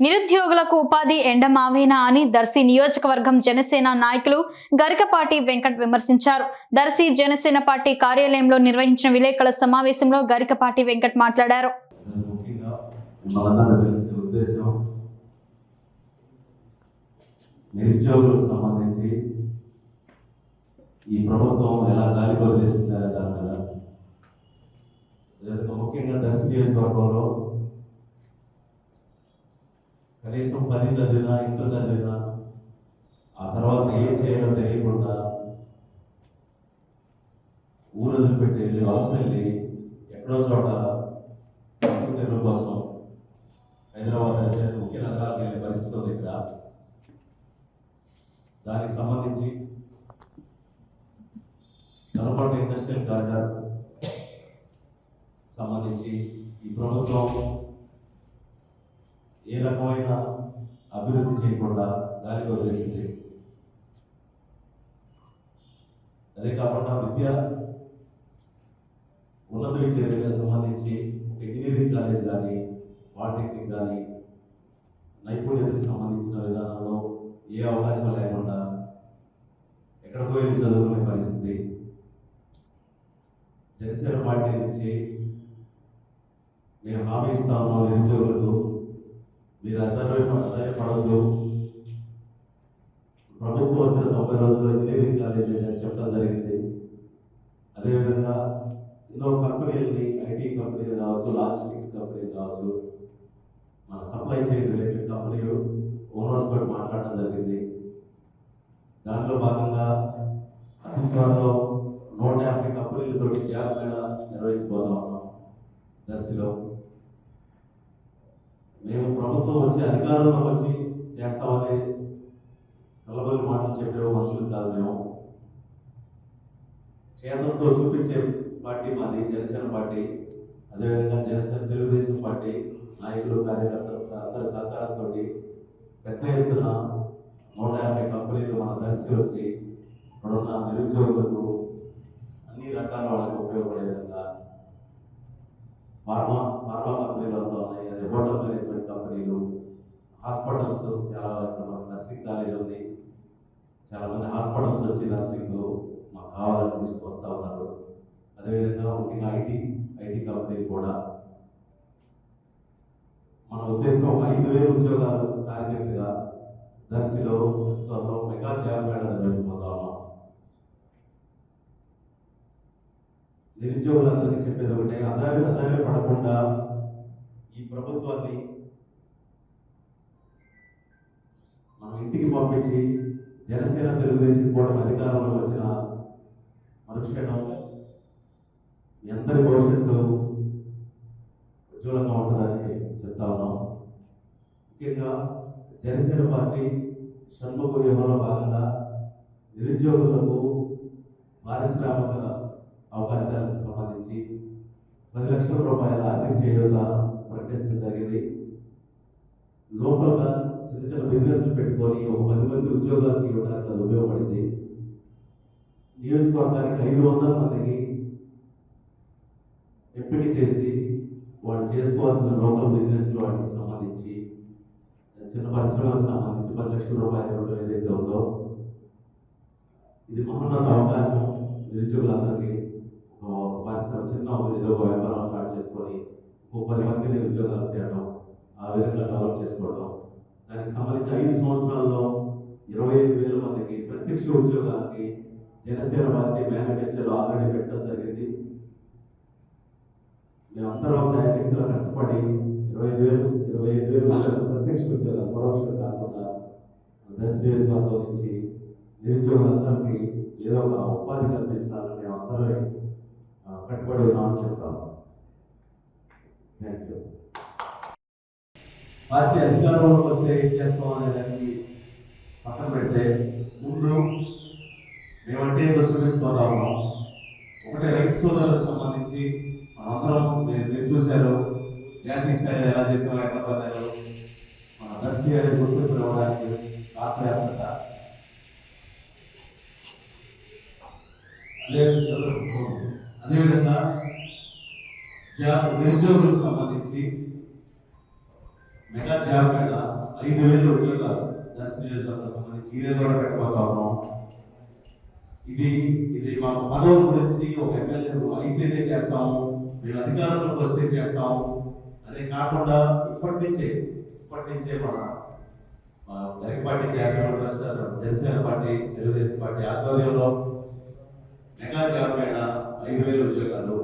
నిరుద్యోగులకు ఉపాధి ఎండమావేనా అని దర్శి నియోజకవర్గం జనసేన నాయకులు గరికపాటి వెంకట్ విమర్శించారు. దర్శి జనసేన పార్టీ కార్యాలయంలో నిర్వహించిన విలేకరుల సమావేశంలో గరికపాటి వెంకట్ మాట్లాడారు. నిరుద్యోగులకు సంబంధించి ఈ ప్రభుత్వం ఎలా గాలి వదిలేస్తుంది ముఖ్యంగా దర్శి నియోజకవర్గంలో కనీసం పది చదివినా ఇంటర్ చదివినా ఆ తర్వాత ఏం చేయాలో తెలియకుండా ఊరు వదిలిపెట్టి వెళ్ళి వలస వెళ్ళి ఎక్కడో చోట తెలుగు కోసం హైదరాబాద్ అయితే ముఖ్య నగరాలకు వెళ్ళే పరిస్థితి దగ్గర దానికి సంబంధించి నల్గొండ ఇండస్ట్రియల్ కారిడార్ సంబంధించి ఈ ప్రభుత్వం రకమైన అభివృద్ధి చేయకుండా దానికి వదిలేసింది. అదే కాకుండా విద్య ఉన్నత విద్య సంబంధించి ఒక ఇంజనీరింగ్ కాలేజ్ కానీ పాలిటెక్నిక్ కానీ నైపుణ్యతకు సంబంధించిన విధానంలో ఏ అవకాశం లేకుండా ఎక్కడ పోయి చదువుకునే పరిస్థితి. జనసేన పార్టీ నుంచి మేము హామీ ఇస్తా ఉన్నాం నిరుద్యోగులకు. మీరు అందరూ పడవద్దు ప్రభుత్వం వచ్చిన తొంభై రోజుల్లో ఇంజనీరింగ్ కాలేజ్ చెప్పడం జరిగింది. అదేవిధంగా ఎన్నో కంపెనీలని ఐటీ కంపెనీలు కావచ్చు లాజిస్టిక్స్ కంపెనీలు కావచ్చు మన సప్లై చైన్ రిలేటెడ్ కంపెనీలు ఓనర్స్ తోటి మాట్లాడడం జరిగింది. దానిలో భాగంగా అతి త్వరలో నూట యాభై కంపెనీలతోటి జాబ్ మేళ నిర్వహించబోతా ఉన్నాం దర్శిలో మేము ప్రభుత్వం వచ్చి అధికారంలో వచ్చి చేస్తామని కలబల్లి మాటలు చెప్పే మనుషులు కాదు మేము. చేతులతో చూపించే పార్టీ మాది జనసేన పార్టీ. అదేవిధంగా జనసేన తెలుగుదేశం పార్టీ నాయకులు కార్యకర్తలు అందరి సహకారంతో పెద్ద ఎత్తున నూట యాభై కంపెనీలు మన దర్శి వచ్చి ఇక్కడున్న నిరుద్యోగులకు అన్ని రకాల వాళ్ళకి ఉపయోగపడే విధంగా ఫార్మా ఫార్మా కంపెనీలు వస్తూ ఉన్నాయి అదే హోటల్ మేనేజ్మెంట్ కంపెనీలు హాస్పిటల్స్ చాలా ఇక్కడ మనకు నర్సింగ్ కాలేజ్ ఉంది చాలా మంది హాస్పిటల్స్ వచ్చి నర్సింగ్ మాకు కావాలని తీసుకొస్తా ఉన్నారు. అదేవిధంగా ముఖ్యంగా ఐటీ ఐటీ కంపెనీలు కూడా. మన ఉద్దేశం ఒక ఐదు వేల ఉద్యోగాలు టార్గెట్గా దర్శిలో త్వరలో మెగా జాబ్ మేళ నిర్వహించబోతా ఉన్నాం. నిరుద్యోగులందరికీ చెప్పేది ఒకటే అదారి అదారి పడకుండా ఈ ప్రభుత్వాన్ని మనం ఇంటికి పంపించి జనసేన తెలుగుదేశం కూడా అధికారంలో వచ్చిన మరుక్షణం మీ అందరి భవిష్యత్తు ఉజ్వలంగా ఉంటుందని చెప్తా ఉన్నాం. ముఖ్యంగా జనసేన పార్టీ షణ్ముఖ వ్యూహంలో భాగంగా నిరుద్యోగులకు పారిశ్రామిక అవకాశాలకు సంబంధించి పది లక్షల రూపాయల ఆర్థిక చేయూత ప్రకటించడం జరిగింది. లోకల్గా చిన్న చిన్న బిజినెస్లు పెట్టుకొని ఒక పది మంది ఉద్యోగాలకు ఇవ్వడానికి అది ఉపయోగపడింది. నియోజకవర్గానికి ఐదు వందల మందికి ఎంపిక చేసి వాళ్ళు చేసుకోవాల్సిన లోకల్ బిజినెస్ వాటికి సంబంధించి చిన్న పరిశ్రమలకు సంబంధించి పది లక్షల రూపాయలు ఇవ్వడం ఏదైతే ఉందో ఇది మహోన్నత అవకాశం నిరుద్యోగులందరికీ. పరిశ్రమ చిన్న ఏదో ఒక వ్యాపారం స్టార్ట్ చేసుకొని ఒక పది మందిని ఉద్యోగాలు తేడం ఆ విధంగా డెవలప్ చేసుకోవడం. దానికి సంబంధించి ఐదు సంవత్సరాల్లో ఇరవై ఐదు వేల మందికి ప్రత్యక్ష ఉద్యోగాలకి జనసేన పార్టీ మేనిఫెస్టోలో ఆల్రెడీ పెట్టడం జరిగింది. మేమందరం శాయశక్తిలో కష్టపడి ఇరవై ఐదు వేలు ఇరవై ఐదు వేలు ప్రత్యక్ష ఉద్యోగాలు పరోక్షలు కాకుండా దశ నియోజకవర్గం నుంచి నిరుద్యోగులందరికీ ఏదో ఒక ఉపాధి కల్పిస్తారని మేము అందరం కట్టుబడి ఉన్నామని చెప్తాము. థ్యాంక్ యూ పార్టీ అధికారంలోకి వస్తే ఏం చేస్తాం అనే దానికి పక్కన పెడితే ముందు మేమంటే ఏదో చూపించుకుంటా ఒకటే రైతు సోదరులకు సంబంధించి మనందరం నేను చూశారు జాతీయ స్థాయిలో ఎలా చేసామో ఎక్కడ పొందారు మన దర్శి అనేది గుర్తింపు ఇవ్వడానికి రాష్ట్ర వ్యాప్తంగా అదేవిధంగా నిరుద్యోగులకు సంబంధించి మెగా జాబ్ మీద ఐదు వేల ఉద్యోగాలు దర్శన నియోజకవర్గం సంబంధించి ఈ నెలలో పెట్టబోతా ఉన్నాం. ఇది ఇది మాకు పదవుల గురించి ఒక ఎమ్మెల్యే అయితేనే చేస్తాము మేము అధికారంలోకి వస్తే చేస్తాము. అదే కాకుండా ఇప్పటి నుంచే ఇప్పటి నుంచే మన మా గరి పార్టీ జాతీయ trust Janasena party Telugu Desam party ఆధ్వర్యంలో మెగా జాబ్ మేళ ఐదు వేల ఉద్యోగాలు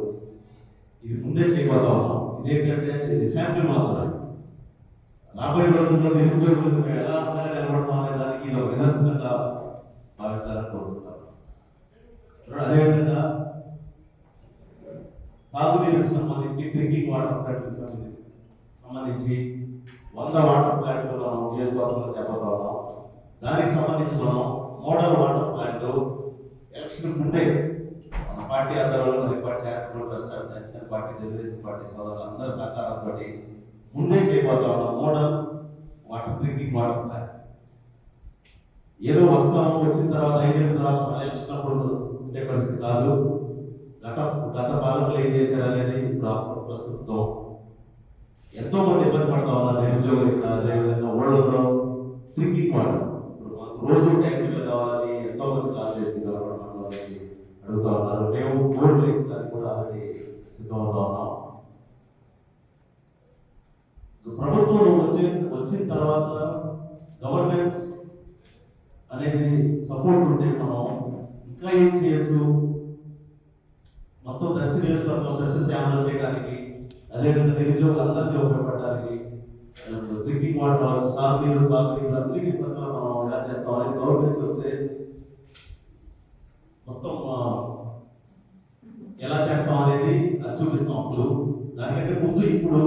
ఇది ముందే చేయబోతా ఉన్నాం. ఇదేంటంటే ఇది శాంపిల్ మాత్రమే. రాబోయే రోజుల్లో నిరుద్యోగులకు ఎలా అండగా నిలబడతాం అనే దానికి ఇది ఒక నిదర్శనంగా భావించాలని కోరుకుంటాం అదేవిధంగా తాగునీరుకు సంబంధించి డ్రింకింగ్ వాటర్ ప్లాంట్కి సంబంధించి సంబంధించి వంద వాటర్ ప్లాంట్లు మనం నియోజకవర్గంలో చెప్పగలం దానికి సంబంధించి మనం మోడల్ వాటర్ ప్లాంట్ ఎలక్షన్ ముందే మన పార్టీ ఆధ్వర్యంలో మరి party charitable trust party Telugu Desam party సోదరులు అందరి సహకారంతో ముందే చేయబోతా ఉన్నాం model water drinking water plant ఏదో వస్తాము వచ్చిన తర్వాత ఐదేళ్ళ తర్వాత మళ్ళీ వచ్చినప్పుడు ఉండే పరిస్థితి కాదు. గత గత పాలకులు ఏం చేశారు అనేది ఇప్పుడు ప్రస్తుతం. ఎంతో మంది ఇబ్బంది పడతా ఉన్నారు నిరుద్యోగం అదేవిధంగా ఓళ్ళలో డ్రింకింగ్ వాటర్ రోజు ట్యాంకులు కావాలని ఎంతో మంది కాల్ చేసి గవర్నమెంట్ అడుగుతా ఉన్నారు. మేము బోర్డు వేయించడానికి కూడా ఆల్రెడీ సిద్ధమవుతా ఉన్నాం. ప్రభుత్వం వచ్చి వచ్చిన తర్వాత గవర్నెన్స్ అనేది సపోర్ట్ ఉంటే మనం ఇంకా ఏం చేయొచ్చు? మొత్తం దశ నియోజకవర్గం సస్యశ్యామలం చేయడానికి అదేవిధంగా నిరుద్యోగులు అందరికీ ఉపయోగపడడానికి డ్రింకింగ్ వాటర్ సాగునీరు తాగునీరు అన్నిటి ప్రకారం మనం ఎలా చేస్తాం అనేది గవర్నమెంట్ వస్తే మొత్తం ఎలా చేస్తాం అనేది అది చూపిస్తాం అప్పుడు దానికంటే ముందు ఇప్పుడు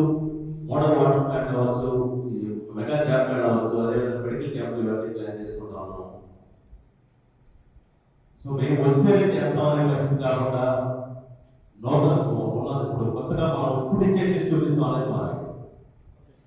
మోడల్ వాటర్ ప్లాంట్ కావచ్చు మెగా జాబ్ ప్లాన్ కావచ్చు అదేవిధంగా మెడికల్ క్యాంప్ ఇవన్నీ ప్లాన్ చేసుకుంటాము సో మేము వస్తేనే చేస్తామనే పరిస్థితి కాకుండా నూతన ఉన్నది ఇప్పుడు కొత్తగా మనం ఇప్పుడు ఇచ్చే చూపిస్తాం అనేది మాకు